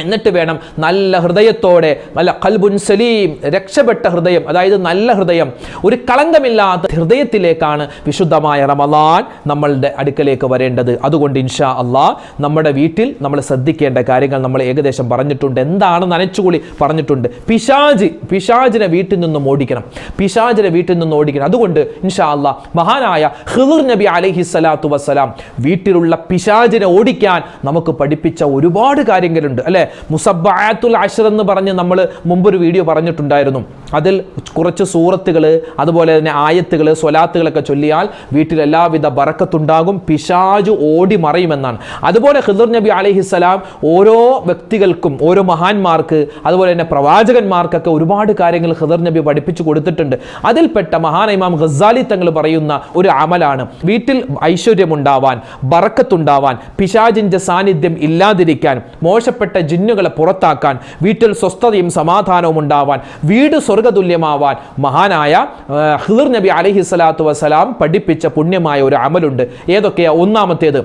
എന്നിട്ട് വേണം നല്ല ഹൃദയത്തോടെ നല്ല കൽബുൻ സലീം രക്ഷപ്പെട്ട ഹൃദയം അതായത് നല്ല ഹൃദയം ഒരു കളങ്കമില്ലാത്ത ഹൃദയത്തിലേക്കാണ് വിശുദ്ധമായ റമദാൻ നമ്മളുടെ അടുക്കലേക്ക് വരേണ്ടത്. അതുകൊണ്ട് ഇൻഷാ അള്ളാ നമ്മുടെ വീട്ടിൽ നമ്മൾ ശ്രദ്ധിക്കേണ്ട കാര്യങ്ങൾ നമ്മൾ ഏകദേശം പറഞ്ഞിട്ടുണ്ട്. എന്താണ് നനച്ചുകുളി പറഞ്ഞിട്ടുണ്ട്? പിശാജ് പിശാജിനെ വീട്ടിൽ നിന്നും ഓടിക്കണം. പിശാജിനെ വീട്ടിൽ നിന്നും ഓടിക്കണം. അതുകൊണ്ട് ഇൻഷാ അള്ളാ മഹാനായ ഹിദുർ നബി അലഹി സ്വലാത്തു വസ്സലാം വീട്ടിലുള്ള പിശാജിനെ ഓടിക്കാൻ നമുക്ക് പഠിപ്പിച്ച ഒരുപാട് കാര്യങ്ങളുണ്ട് അല്ലെ? മുസബാത്തുൽ അഷർ എന്ന് പറഞ്ഞ് നമ്മൾ മുമ്പൊരു വീഡിയോ പറഞ്ഞിട്ടുണ്ടായിരുന്നു. അതിൽ കുറച്ച് സൂറത്തുകൾ അതുപോലെ തന്നെ ആയത്തുകൾ സ്വലാത്തുകളൊക്കെ ചൊല്ലിയാൽ വീട്ടിൽ എല്ലാവിധ ബറക്കത്തുണ്ടാകും പിശാജ് ഓടി മറയുമെന്നാണ്. അതുപോലെ ഹിദുർ നബി അലഹിസ്സലാം ഓരോ വ്യക്തികൾക്കും ഓരോ മഹാന്മാർക്ക് അതുപോലെ തന്നെ പ്രവാചകന്മാർക്കൊക്കെ ഒരുപാട് കാര്യങ്ങൾ ഹിദർ നബി പഠിപ്പിച്ചു കൊടുത്തിട്ടുണ്ട്. അതിൽപ്പെട്ട മഹാൻ ഇമാം ഖസാലി തങ്ങൾ പറയുന്ന ഒരു അമലാണ് വീട്ടിൽ ഐശ്വര്യമുണ്ടാവാൻ ബറക്കത്തുണ്ടാവാൻ പിശാജിന്റെ സാന്നിധ്യം ഇല്ലാതിരിക്കാൻ മോശപ്പെട്ട ജിന്നുകളെ പുറത്താക്കാൻ വീട്ടിൽ സ്വസ്ഥതയും സമാധാനവും ഉണ്ടാവാൻ വീട് സ്വർഗതുല്യമാവാൻ മഹാനായ ഹിർ നബി അലഹി സ്വലാത്തു വസ്സലാം പഠിപ്പിച്ച പുണ്യമായ ഒരു അമലുണ്ട്. ഏതൊക്കെയാ? ഒന്നാമത്തേത്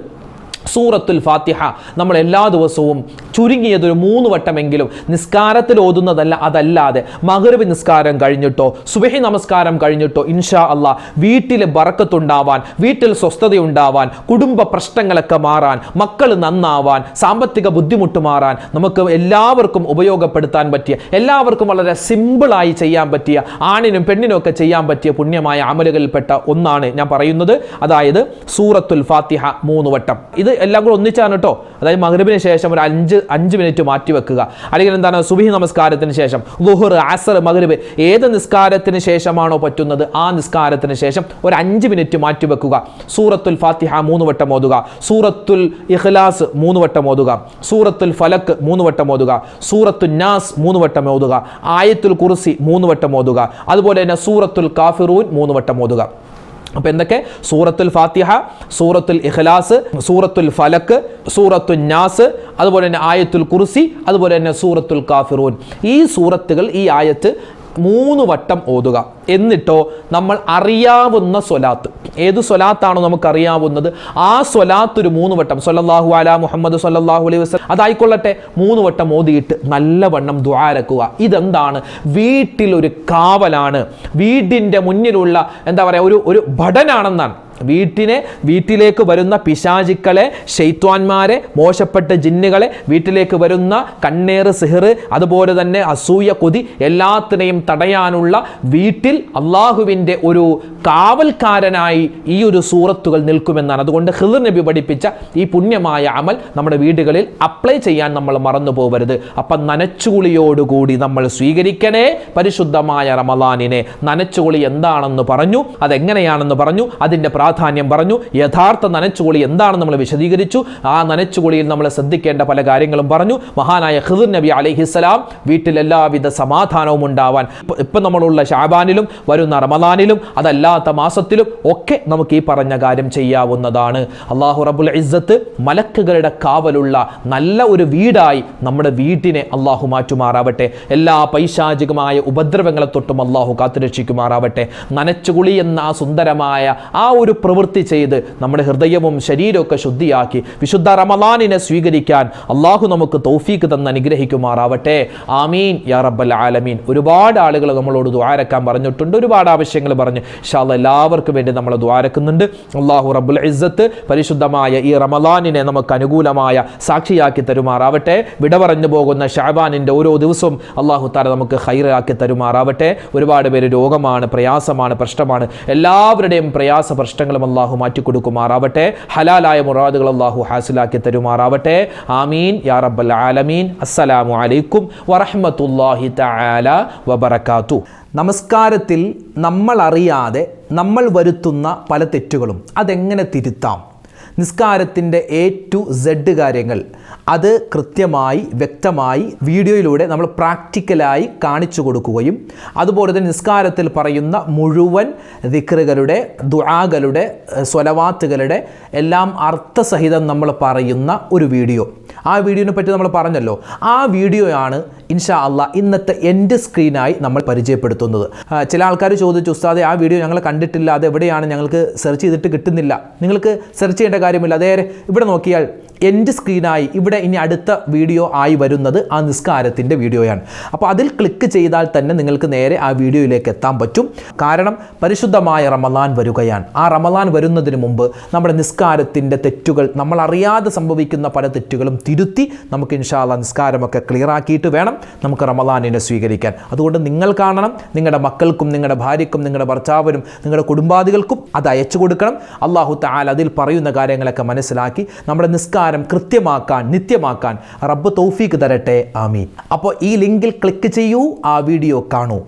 സൂറത്തുൽ ഫാത്തിഹ നമ്മൾ എല്ലാ ദിവസവും ചുരുങ്ങിയതൊരു മൂന്ന് വട്ടമെങ്കിലും നിസ്കാരത്തിൽ ഓതുന്നതല്ല അതല്ലാതെ മകരവ് നിസ്കാരം കഴിഞ്ഞിട്ടോ സുബഹി നമസ്കാരം കഴിഞ്ഞിട്ടോ ഇൻഷാ അള്ളാ വീട്ടിൽ ബറക്കത്തുണ്ടാവാൻ വീട്ടിൽ സ്വസ്ഥതയുണ്ടാവാൻ കുടുംബ പ്രശ്നങ്ങളൊക്കെ മാറാൻ മക്കൾ നന്നാവാൻ സാമ്പത്തിക ബുദ്ധിമുട്ട് മാറാൻ നമുക്ക് എല്ലാവർക്കും ഉപയോഗപ്പെടുത്താൻ പറ്റിയ എല്ലാവർക്കും വളരെ സിമ്പിളായി ചെയ്യാൻ പറ്റിയ ആണിനും പെണ്ണിനും ഒക്കെ ചെയ്യാൻ പറ്റിയ പുണ്യമായ അമലുകളിൽപ്പെട്ട ഒന്നാണ് ഞാൻ പറയുന്നത്. അതായത് സൂറത്തുൽ ഫാത്തിഹ മൂന്ന് വട്ടം. ഇത് എല്ലാം കൂടെ ഒന്നിച്ചാണ് കേട്ടോ. അതായത് മഗ്രിബിന് ശേഷം ഒരു അഞ്ച് അഞ്ച് മിനിറ്റ് മാറ്റി വെക്കുക. അല്ലെങ്കിൽ എന്താണ് സുബഹി നമസ്കാരത്തിന് ശേഷം ലുഹർ അസർ മഗ്രിബ് ഏത് നിസ്കാരത്തിന് ശേഷമാണോ പറ്റുന്നത് ആ നിസ്കാരത്തിന് ശേഷം ഒരു അഞ്ച് മിനിറ്റ് മാറ്റി വെക്കുക. സൂറത്തുൽ ഫാത്തിഹ മൂന്ന് വട്ടം ഓതുക. സൂറത്തുൽ ഇഖ്ലാസ് മൂന്ന് വട്ടം ഓതുക. സൂറത്തുൽ ഫലക്ക് മൂന്ന് വട്ടം ഓതുക. സൂറത്തുൽ നാസ് മൂന്ന് വട്ടം ഓതുക. ആയത്തുൽ കുർസി മൂന്ന് വട്ടം ഓതുക. അതുപോലെ തന്നെ സൂറത്തുൽ കാഫിറൂൻ മൂന്ന് വട്ടം ഓതുക. അപ്പോൾ എന്തൊക്കെ? സൂറത്തുൽ ഫാത്തിഹ സൂറത്തുൽ ഇഖ്ലാസ് സൂറത്തുൽ ഫലക്ക് സൂറത്തുൽ നാസ് അതുപോലെ തന്നെ ആയത്തുൽ കുർസി അതുപോലെ തന്നെ സൂറത്തുൽ കാഫിറൂൻ. ഈ സൂറത്തുകൾ ഈ ആയത്ത് മൂന്ന് വട്ടം ഓതുക. എന്നിട്ടോ നമ്മൾ അറിയാവുന്ന സ്വലാത്ത്. ഏത് സ്വലാത്താണോ നമുക്ക് അറിയാവുന്നത് ആ സ്വലാത്ത് ഒരു മൂന്ന് വട്ടം. സൊല്ലാഹു അല മുഹമ്മദ് സൊല്ലാഹു അലൈഹി വസ്ലം അതായിക്കൊള്ളട്ടെ മൂന്ന് വട്ടം ഓതിയിട്ട് നല്ലവണ്ണം ദ്വാരക്കുക ഇതെന്താണ്? വീട്ടിലൊരു കാവലാണ്. വീടിന്റെ മുന്നിലുള്ള എന്താ പറയുക ഒരു ഒരു ഭടനാണെന്നാണ്. വീട്ടിനെ വീട്ടിലേക്ക് വരുന്ന പിശാചിക്കളെ ഷെയ്ത്വാന്മാരെ മോശപ്പെട്ട ജിന്നുകളെ വീട്ടിലേക്ക് വരുന്ന കണ്ണേറ് സിഹർ അതുപോലെ തന്നെ അസൂയ കൊതി എല്ലാത്തിനെയും തടയാനുള്ള വീട്ടിൽ അള്ളാഹുവിന്റെ ഒരു കാവൽക്കാരനായി ഈ ഒരു സൂറത്തുകൾ നിൽക്കുമെന്നാണ്. അതുകൊണ്ട് ഹിർ നബി പഠിപ്പിച്ച ഈ പുണ്യമായ അമൽ നമ്മുടെ വീടുകളിൽ അപ്ലൈ ചെയ്യാൻ നമ്മൾ മറന്നു പോകരുത് അപ്പം നനച്ചുകുളിയോടുകൂടി നമ്മൾ സ്വീകരിക്കണേ പരിശുദ്ധമായ റമലാനിനെ നനച്ചുകുളി എന്താണെന്ന് പറഞ്ഞു അതെങ്ങനെയാണെന്ന് പറഞ്ഞു അതിന്റെ പ്രാധാന്യം പറഞ്ഞു. യഥാർത്ഥ നനച്ചുകുളി എന്താണെന്ന് നമ്മൾ വിശദീകരിച്ചു. ആ നനച്ചുകുളിയിൽ നമ്മൾ ശ്രദ്ധിക്കേണ്ട പല കാര്യങ്ങളും പറഞ്ഞു. മഹാനായ ഹിദുർ നബി അലിഹിസ്സലാം വീട്ടിൽ എല്ലാവിധ സമാധാനവും ഉണ്ടാവാൻ ഇപ്പം നമ്മളുള്ള ഷാബാനിലും വരുന്ന റമദാനിലും അതല്ലാത്ത മാസത്തിലും ഒക്കെ നമുക്ക് ഈ പറഞ്ഞ കാര്യം ചെയ്യാവുന്നതാണ്. അള്ളാഹു റബുൽ ഇസ്സത്ത് മലക്കുകളുടെ കാവലുള്ള നല്ല ഒരു വീടായി നമ്മുടെ വീട്ടിനെ അള്ളാഹു മാറ്റുമാറാവട്ടെ. എല്ലാ പൈശാചികമായ ഉപദ്രവങ്ങളെ തൊട്ടും അള്ളാഹു കാത്തുരക്ഷിക്കുമാറാവട്ടെ. നനച്ചുകുളി എന്ന ആ സുന്ദരമായ ആ ഒരു പ്രവൃത്തി ചെയ്ത് നമ്മുടെ ഹൃദയവും ശരീരമൊക്കെ ശുദ്ധിയാക്കി വിശുദ്ധ റമലാനിനെ സ്വീകരിക്കാൻ അള്ളാഹു നമുക്ക് തൗഫീക്ക് തന്ന് അനുഗ്രഹിക്കുമാറാവട്ടെ. ആമീൻ. യാ റബ്ബൽ ആലമീൻ. ഒരുപാട് ആളുകൾ നമ്മളോട് ദ്വാരക്കാൻ പറഞ്ഞിട്ടുണ്ട്. ഒരുപാട് ആവശ്യങ്ങൾ പറഞ്ഞ് ഷാല്ല എല്ലാവർക്കും വേണ്ടി നമ്മൾ ദ്വാരക്കുന്നുണ്ട് അള്ളാഹു റബ്ബുൽ ഇസ്സത്ത് പരിശുദ്ധമായ ഈ റമലാനിനെ നമുക്ക് അനുകൂലമായ സാക്ഷിയാക്കി തരുമാറാവട്ടെ. വിട പറഞ്ഞു പോകുന്ന ഷാബാനിന്റെ ഓരോ ദിവസവും അള്ളാഹു താര നമുക്ക് ഹൈറാക്കി തരുമാറാവട്ടെ. ഒരുപാട് പേര് രോഗമാണ് പ്രയാസമാണ് പ്രശ്നമാണ്. എല്ലാവരുടെയും പ്രയാസ പ്രശ്നങ്ങളും അള്ളാഹു മാറ്റിക്കൊടുക്കുമാറാവട്ടെ. ഹലാലായ മുറാദുകൾ അള്ളാഹു ഹാസിലാക്കി തരുമാറാവട്ടെ. ആമീൻ. യാ റബ്ബൽ ആലമീൻ. അസ്സലാമു അലൈക്കും വറഹ്മത്തുള്ളാഹി തആല വബറകാതു നമസ്കാരത്തിൽ നമ്മൾ അറിയാതെ നമ്മൾ വരുത്തുന്ന പല തെറ്റുകളും അതെങ്ങനെ തിരുത്താം? നിസ്കാരത്തിന്റെ എ ടു സെഡ് കാര്യങ്ങൾ. അത് കൃത്യമായി വ്യക്തമായി വീഡിയോയിലൂടെ നമ്മൾ പ്രാക്ടിക്കലായി കാണിച്ചു കൊടുക്കുകയും അതുപോലെ തന്നെ നിസ്കാരത്തിൽ പറയുന്ന മുഴുവൻ ദിക്റുകളുടെ ദുആകളുടെ സ്വലവാത്തുകളുടെ എല്ലാം അർത്ഥസഹിതം നമ്മൾ പറയുന്ന ഒരു വീഡിയോ. ആ വീഡിയോനെ പറ്റി നമ്മൾ പറഞ്ഞല്ലോ. ആ വീഡിയോയാണ് ഇൻഷാ അല്ല ഇന്നത്തെ എന്റെ സ്ക്രീനായി നമ്മൾ പരിചയപ്പെടുത്തുന്നത്. ചില ആൾക്കാർ ചോദിച്ചു ഉസ്താദെ ആ വീഡിയോ ഞങ്ങൾ കണ്ടിട്ടില്ല അത് എവിടെയാണ് ഞങ്ങൾക്ക് സെർച്ച് ചെയ്തിട്ട് കിട്ടുന്നില്ല. നിങ്ങൾക്ക് സെർച്ച് ചെയ്യേണ്ട കാര്യമില്ല. അതേ ഇവിടെ നോക്കിയാൽ എന്റെ സ്ക്രീനായി ഇവിടെ ഇനി അടുത്ത വീഡിയോ ആയി വരുന്നത് ആ നിസ്കാരത്തിന്റെ വീഡിയോയാണ് അപ്പോൾ അതിൽ ക്ലിക്ക് ചെയ്താൽ തന്നെ നിങ്ങൾക്ക് നേരെ ആ വീഡിയോയിലേക്ക് എത്താൻ പറ്റും. കാരണം പരിശുദ്ധമായ റമലാൻ വരികയാണ്. ആ റമലാൻ വരുന്നതിന് മുമ്പ് നമ്മുടെ നിസ്കാരത്തിന്റെ തെറ്റുകൾ നമ്മൾ അറിയാതെ സംഭവിക്കുന്ന പല തെറ്റുകളും തിരുത്തി നമുക്ക് ഇൻഷാല്ല നിസ്കാരമൊക്കെ ക്ലിയർ ആക്കിയിട്ട് വേണം നമുക്ക് റമലാനിനെ സ്വീകരിക്കാൻ. അതുകൊണ്ട് നിങ്ങൾ കാണണം നിങ്ങളുടെ മക്കൾക്കും നിങ്ങളുടെ ഭാര്യയ്ക്കും നിങ്ങളുടെ ഭർത്താവിനും നിങ്ങളുടെ കുടുംബാദികൾക്കും അത് അയച്ചു കൊടുക്കണം. അള്ളാഹു താൽ അതിൽ പറയുന്ന കാര്യങ്ങളൊക്കെ മനസ്സിലാക്കി നമ്മുടെ നിസ്കാരം കൃത്യമാക്കാൻ നിത്യമാക്കാൻ റബ്ബ് തൗഫീക്ക് തരട്ടെ. ആമീൻ. അപ്പോൾ ഈ ലിങ്കിൽ ക്ലിക്ക് ചെയ്യൂ ആ വീഡിയോ കാണൂ.